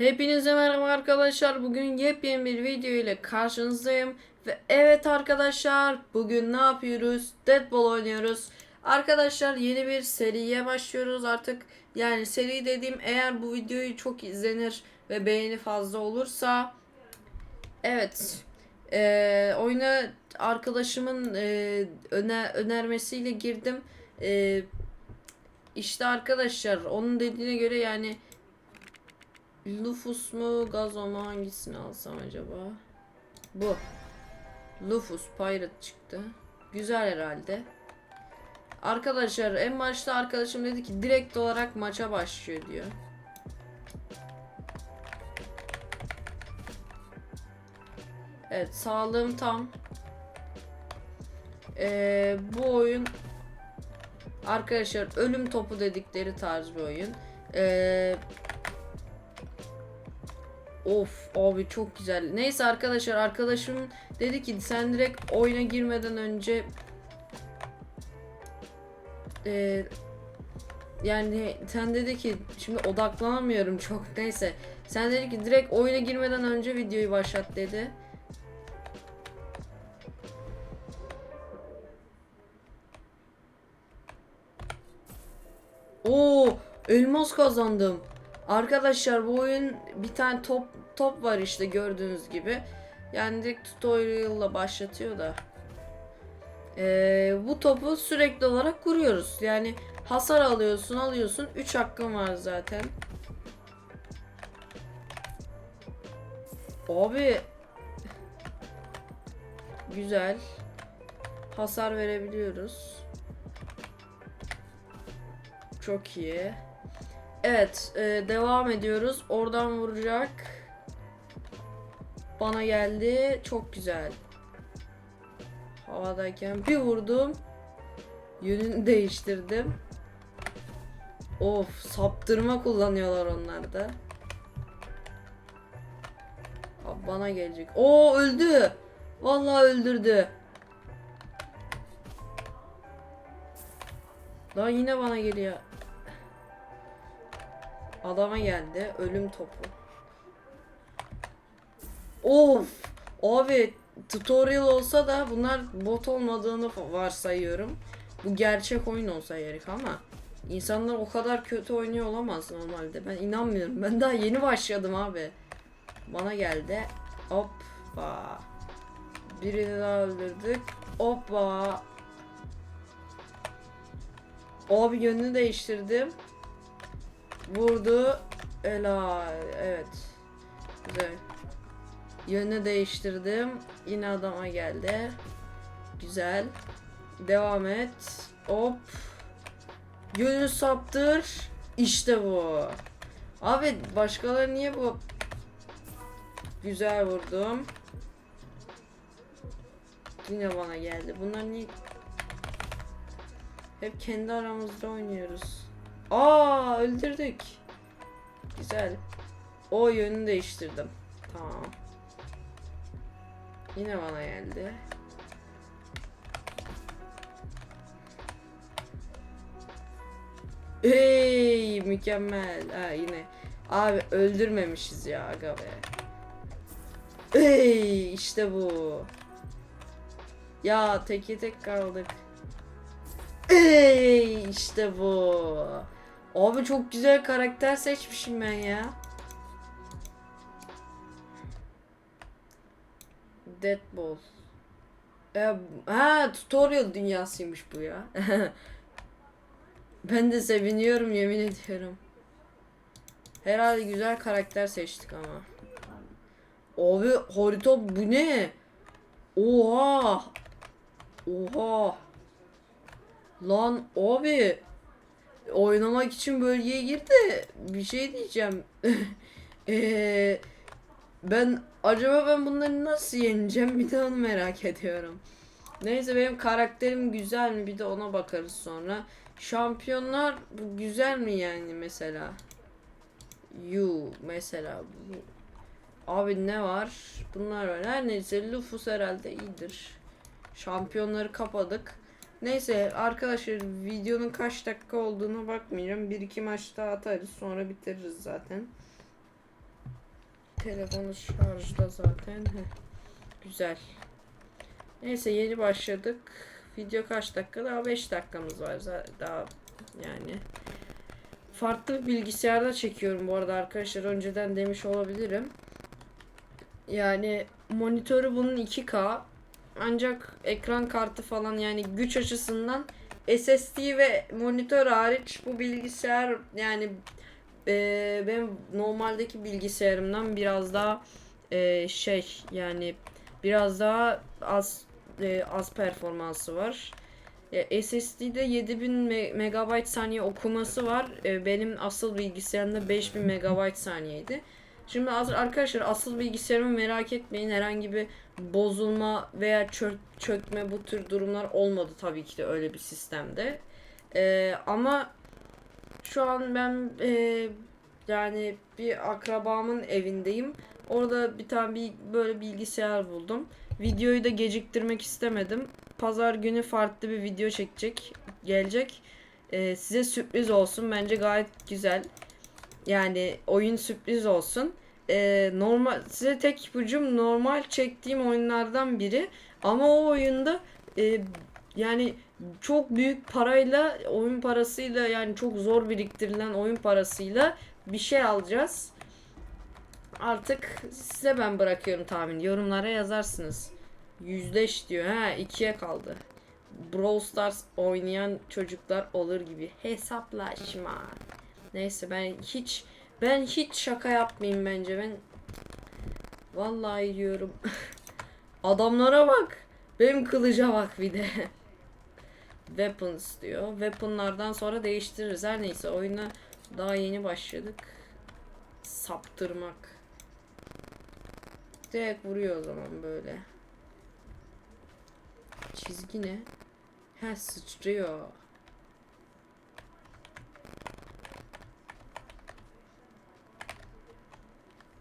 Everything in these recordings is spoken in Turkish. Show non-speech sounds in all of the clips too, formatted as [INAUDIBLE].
Hepinize merhaba arkadaşlar. Bugün yepyeni bir video ile karşınızdayım. Ve evet arkadaşlar bugün ne yapıyoruz? Deadball oynuyoruz. Arkadaşlar yeni bir seriye başlıyoruz artık. Yani seri dediğim eğer bu videoyu çok izlenir ve beğeni fazla olursa Evet. Ee, oyuna arkadaşımın e, öne, önermesiyle girdim. Ee, işte arkadaşlar onun dediğine göre yani Lufus mu Gazo mu hangisini alsam acaba? Bu. Lufus Pirate çıktı. Güzel herhalde. Arkadaşlar en başta arkadaşım dedi ki direkt olarak maça başlıyor diyor. Evet sağlığım tam. Ee, bu oyun arkadaşlar ölüm topu dedikleri tarz bir oyun. Ee, Of abi çok güzel. Neyse arkadaşlar arkadaşım dedi ki sen direkt oyuna girmeden önce Ee, yani sen dedi ki şimdi odaklanamıyorum çok neyse. Sen dedi ki direkt oyuna girmeden önce videoyu başlat dedi. Oo, elmas kazandım. Arkadaşlar bu oyun bir tane top top var işte gördüğünüz gibi. Yani direkt tutorial'la başlatıyor da. Ee, bu topu sürekli olarak kuruyoruz. Yani hasar alıyorsun alıyorsun. 3 hakkın var zaten. Abi güzel. Hasar verebiliyoruz. Çok iyi. Evet, e, devam ediyoruz. Oradan vuracak. Bana geldi. Çok güzel. Havadayken bir vurdum. Yönünü [LAUGHS] değiştirdim. Of, saptırma kullanıyorlar onlar da. Abi bana gelecek. Oo öldü. Vallahi öldürdü. Daha yine bana geliyor. Adama geldi. Ölüm topu. Of. Abi tutorial olsa da bunlar bot olmadığını varsayıyorum. Bu gerçek oyun olsa gerek ama insanlar o kadar kötü oynuyor olamaz normalde. Ben inanmıyorum. Ben daha yeni başladım abi. Bana geldi. Hoppa. Birini daha öldürdük. Hoppa. Abi yönünü değiştirdim. Vurdu. Ela. Evet. Güzel. Yönü değiştirdim. Yine adama geldi. Güzel. Devam et. Hop. Yönü saptır. İşte bu. Abi başkaları niye bu? Güzel vurdum. Yine bana geldi. Bunlar niye? Hep kendi aramızda oynuyoruz. Aa öldürdük. Güzel. O yönünü değiştirdim. Tamam. Yine bana geldi. Hey mükemmel. Ha yine. Abi öldürmemişiz ya aga be. Hey işte bu. Ya teke tek kaldık. Hey işte bu. Abi çok güzel karakter seçmişim ben ya. Deadball. E, ha tutorial dünyasıymış bu ya. [LAUGHS] ben de seviniyorum yemin ediyorum. Herhalde güzel karakter seçtik ama. Abi harita bu ne? Oha. Oha. Lan abi oynamak için bölgeye gir de bir şey diyeceğim. Eee [LAUGHS] ben acaba ben bunları nasıl yeneceğim bir de onu merak ediyorum. Neyse benim karakterim güzel mi bir de ona bakarız sonra. Şampiyonlar bu güzel mi yani mesela? You mesela bu. Abi ne var? Bunlar var. Her neyse Lufus herhalde iyidir. Şampiyonları kapadık. Neyse arkadaşlar videonun kaç dakika olduğunu bakmayacağım. Bir iki maç daha atarız sonra bitiririz zaten. Telefonu şarjda zaten. Heh. Güzel. Neyse yeni başladık. Video kaç dakika? Daha 5 dakikamız var. Daha yani. Farklı bilgisayarda çekiyorum bu arada arkadaşlar. Önceden demiş olabilirim. Yani monitörü bunun 2K. Ancak ekran kartı falan yani güç açısından SSD ve monitör hariç bu bilgisayar yani eee benim normaldeki bilgisayarımdan biraz daha eee, şey yani biraz daha az eee, az performansı var. Ya, SSD'de 7000 me- megabayt saniye okuması var. E, benim asıl bilgisayarımda 5000 megabayt saniyeydi. Şimdi arkadaşlar asıl bilgisayarımı merak etmeyin. Herhangi bir bozulma veya çök, çökme bu tür durumlar olmadı tabii ki de öyle bir sistemde. E, ama şu an ben e, yani bir akrabamın evindeyim. Orada bir tane bir böyle bilgisayar buldum. Videoyu da geciktirmek istemedim. Pazar günü farklı bir video çekecek, gelecek. Ee, size sürpriz olsun. Bence gayet güzel. Yani oyun sürpriz olsun. Ee, normal size tek ipucum normal çektiğim oyunlardan biri. Ama o oyunda e, yani çok büyük parayla oyun parasıyla yani çok zor biriktirilen oyun parasıyla bir şey alacağız. Artık size ben bırakıyorum tahmin. Yorumlara yazarsınız. Yüzleş diyor. Ha ikiye kaldı. Brawl Stars oynayan çocuklar olur gibi. Hesaplaşma. Neyse ben hiç ben hiç şaka yapmayayım bence. Ben vallahi diyorum. [LAUGHS] Adamlara bak. Benim kılıca bak bir de. [LAUGHS] Weapons diyor. Weaponlardan sonra değiştiririz. Her neyse oyuna daha yeni başladık. Saptırmak. Direkt vuruyor o zaman böyle. Çizgi ne? Ha sıçrıyor.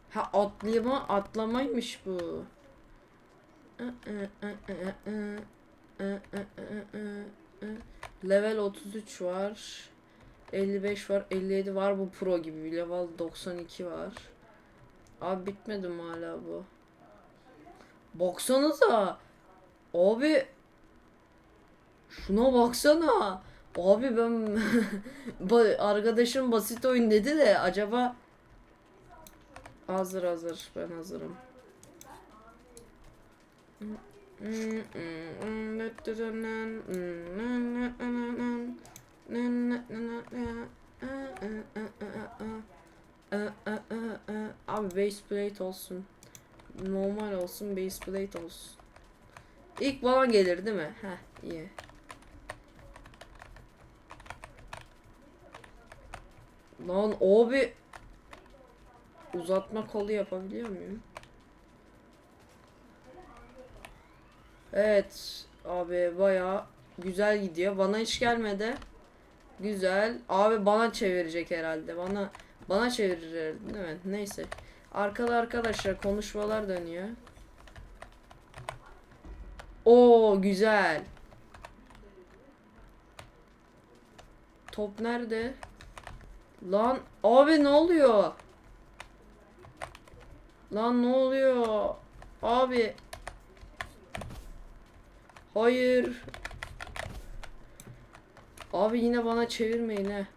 Ha atlama atlamaymış bu. Level 33 var. 55 var, 57 var bu pro gibi. Level 92 var. Abi bitmedi mi hala bu? Baksanıza. Abi şuna baksana. Abi ben arkadaşım basit oyun dedi de acaba hazır hazır ben hazırım. Abi base plate olsun. Normal olsun, base plate olsun. İlk bana gelir değil mi? Heh, iyi. Lan abi uzatma kolu yapabiliyor muyum? Evet abi baya güzel gidiyor. Bana hiç gelmedi. Güzel. Abi bana çevirecek herhalde. Bana bana çevirir herhalde, değil mi? Neyse. Arkada arkadaşlar konuşmalar dönüyor. Oo güzel. Top nerede? Lan abi ne oluyor? Lan ne oluyor? Abi. Hayır. Abi yine bana çevirmeyin he.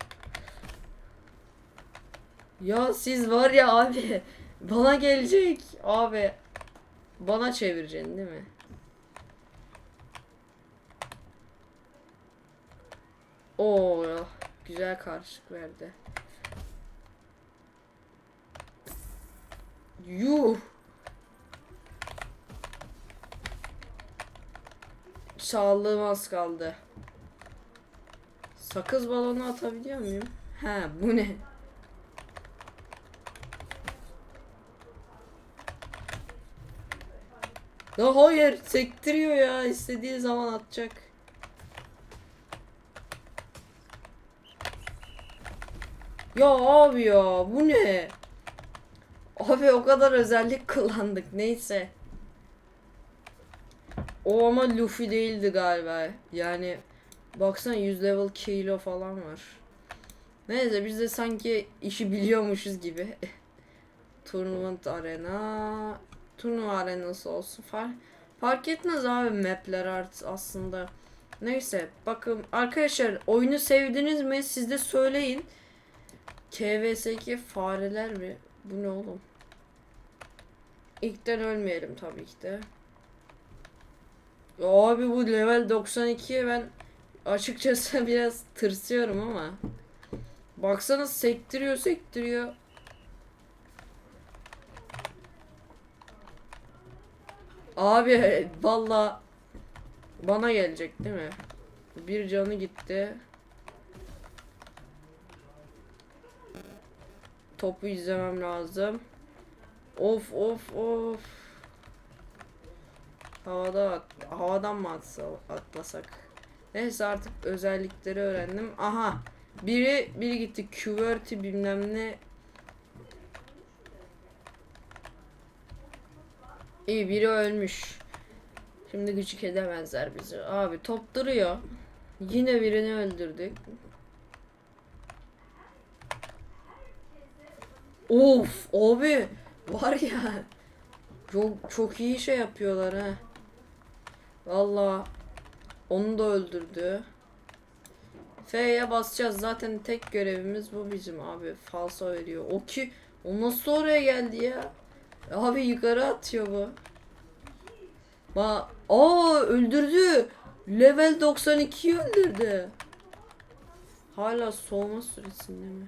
Ya siz var ya abi. [LAUGHS] Bana gelecek. Abi. Bana çevireceksin değil mi? Oo güzel karşılık verdi. Yuh. Sağlığım az kaldı. Sakız balonu atabiliyor muyum? He bu ne? Ya hayır sektiriyor ya istediği zaman atacak. Ya abi ya bu ne? Abi o kadar özellik [LAUGHS] kullandık neyse. O ama Luffy değildi galiba. Yani baksana 100 level kilo falan var. Neyse biz de sanki işi biliyormuşuz gibi. [LAUGHS] Tournament arena. Turnuva arenası olsun. Fark, fark etmez abi mapler art aslında. Neyse bakın arkadaşlar oyunu sevdiniz mi siz de söyleyin. KVS2 fareler mi? Bu ne oğlum? İlkten ölmeyelim tabii ki de. Abi bu level 92'ye ben açıkçası [LAUGHS] biraz tırsıyorum ama. Baksana sektiriyor sektiriyor. Abi [LAUGHS] valla bana gelecek değil mi? Bir canı gitti. Topu izlemem lazım. Of of of. Havada at- havadan mı atsa atlasak? Neyse artık özellikleri öğrendim. Aha. Biri biri gitti. QWERTY bilmem ne. İyi biri ölmüş. Şimdi küçük edemezler bizi. Abi top duruyor. Yine birini öldürdük. Of abi var ya çok çok iyi şey yapıyorlar ha. Valla onu da öldürdü. F'ye basacağız zaten tek görevimiz bu bizim abi. Falso veriyor. O ki o nasıl oraya geldi ya? Abi yukarı atıyor bu. Ba Aa öldürdü. Level 92'yi öldürdü. Hala soğuma süresinde mi?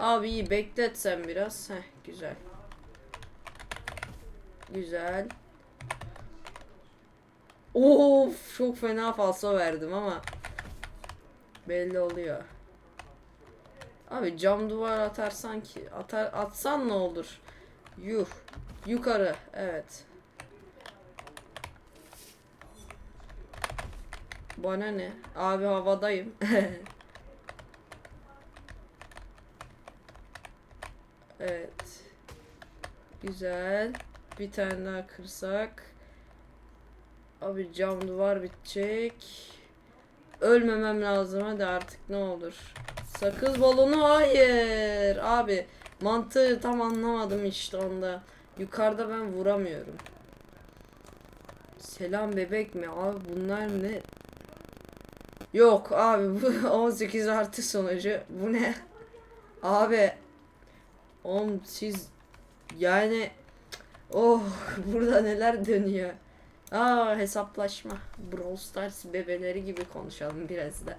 Abi iyi beklet sen biraz. Heh güzel. Güzel. Of çok fena falso verdim ama belli oluyor. Abi cam duvar atarsan ki atar atsan ne olur? Yuh. Yukarı. Evet. Bana ne? Abi havadayım. [LAUGHS] evet. Güzel. Bir tane daha kırsak. Abi cam duvar bitecek. Ölmemem lazım hadi artık ne olur. Sakız balonu hayır. Abi mantığı tam anlamadım işte onda. Yukarıda ben vuramıyorum. Selam bebek mi? Abi bunlar ne? Yok abi bu [LAUGHS] 18 artı sonucu. Bu ne? Abi Oğlum siz yani oh [LAUGHS] burada neler dönüyor. Aa hesaplaşma. Brawl Stars bebeleri gibi konuşalım biraz da. [LAUGHS]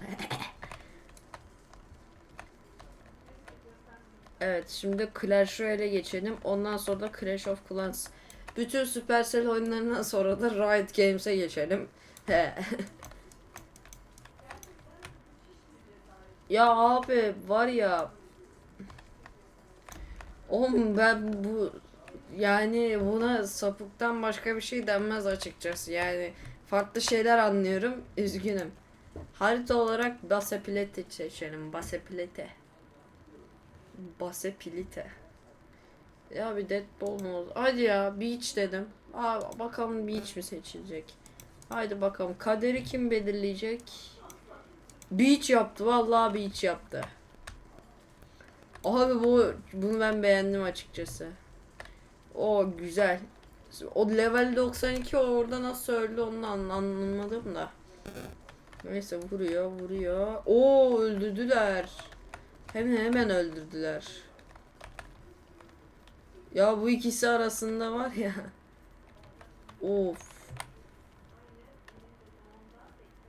evet şimdi Clash Royale'e geçelim. Ondan sonra da Clash of Clans. Bütün Supercell oyunlarından sonra da Riot Games'e geçelim. [LAUGHS] ya abi var ya Oğlum ben bu yani buna sapıktan başka bir şey denmez açıkçası. Yani farklı şeyler anlıyorum. Üzgünüm. Harita olarak Basepilete seçelim. Basepilete. Basepilite. Ya bir Deadpool mu oldu? Hadi ya Beach dedim. Aa, bakalım Beach mi seçilecek? Haydi bakalım. Kaderi kim belirleyecek? Beach yaptı. Vallahi Beach yaptı. Abi bu bunu ben beğendim açıkçası. O güzel. O level 92 orada nasıl öldü onu an- anlamadım da. Neyse vuruyor vuruyor. Oo öldürdüler. Hemen hemen öldürdüler. Ya bu ikisi arasında var ya. Of.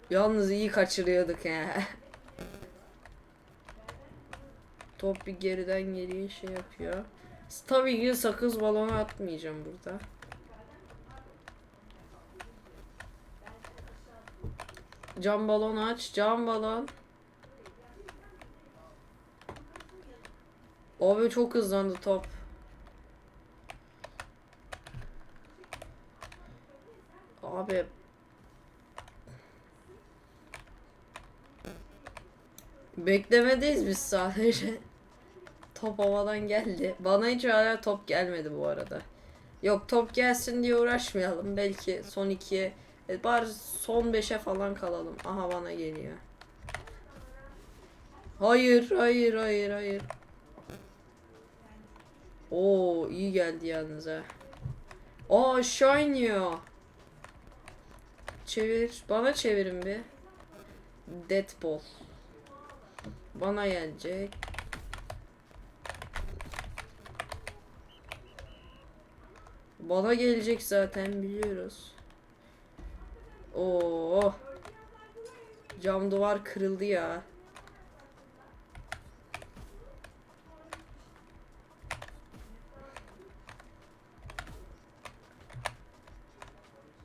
Yalnız iyi kaçırıyorduk ya. [LAUGHS] Top bir geriden geriye şey yapıyor. Tabii ki sakız balonu atmayacağım burada. Cam balon aç. Cam balon. Abi çok hızlandı top. Abi. Beklemedeyiz biz sadece. Top havadan geldi. Bana hiç hala top gelmedi bu arada. Yok top gelsin diye uğraşmayalım. Belki son ikiye e, bari son beşe falan kalalım. Aha bana geliyor. Hayır, hayır, hayır, hayır. Oo, iyi geldi yalnız ha. Aa, iniyor. Çevir, bana çevirin bir. Deadpool. Bana gelecek. Bana gelecek zaten biliyoruz. Oo. Cam duvar kırıldı ya.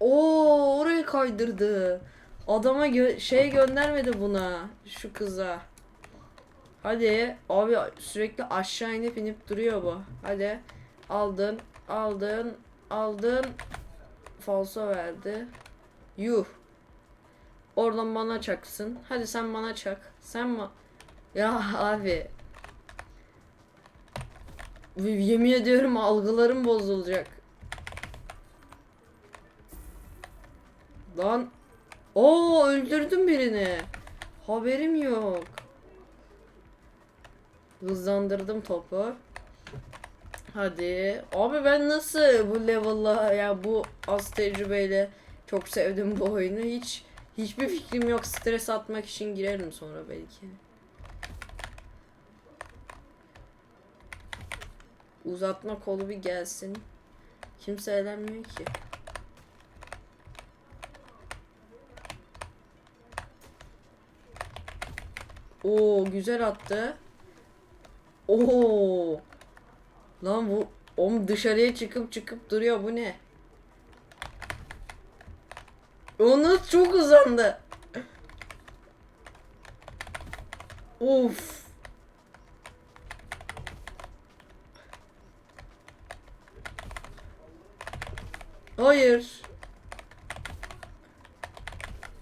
Oo, oraya kaydırdı. Adama gö- şey göndermedi buna. Şu kıza. Hadi abi sürekli aşağı inip inip duruyor bu. Hadi aldın, aldın, aldın. Falso verdi. Yuh. Oradan bana çaksın. Hadi sen bana çak. Sen ma Ya abi. Yemin ediyorum algılarım bozulacak. Lan. Oo öldürdüm birini. Haberim yok. Hızlandırdım topu. Hadi. Abi ben nasıl bu level'la ya bu az tecrübeyle çok sevdim bu oyunu. Hiç hiçbir fikrim yok. Stres atmak için girerim sonra belki. Uzatma kolu bir gelsin. Kimse eğlenmiyor ki. Oo güzel attı. Oo. Lan bu om dışarıya çıkıp çıkıp duruyor bu ne? Onu çok uzandı. Of. Hayır.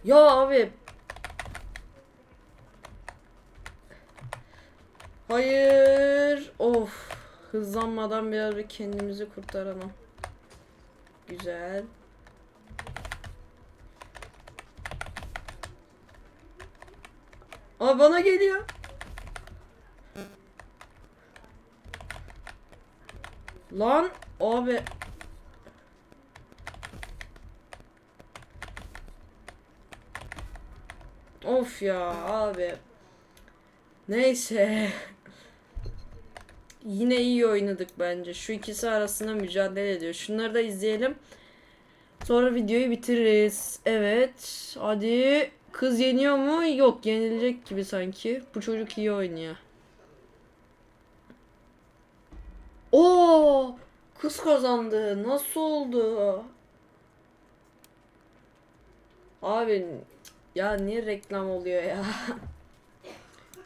Ya abi Hayır. Of. Hızlanmadan biraz bir kendimizi kurtaralım. Güzel. Aa bana geliyor. Lan abi. Of ya abi. Neyse. Yine iyi oynadık bence. Şu ikisi arasında mücadele ediyor. Şunları da izleyelim. Sonra videoyu bitiririz. Evet. Hadi. Kız yeniyor mu? Yok. Yenilecek gibi sanki. Bu çocuk iyi oynuyor. Oo! Kız kazandı. Nasıl oldu? Abi ya niye reklam oluyor ya? [LAUGHS]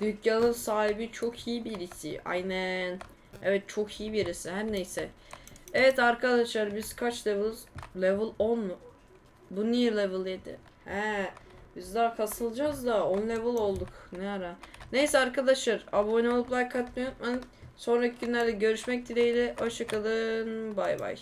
Dükkanın sahibi çok iyi birisi. Aynen. Evet çok iyi birisi. Her neyse. Evet arkadaşlar biz kaç level? Level 10 mu? Bu niye level 7? He. Biz daha kasılacağız da 10 level olduk. Ne ara? Neyse arkadaşlar abone olup like atmayı unutmayın. Sonraki günlerde görüşmek dileğiyle. Hoşçakalın. Bay bay.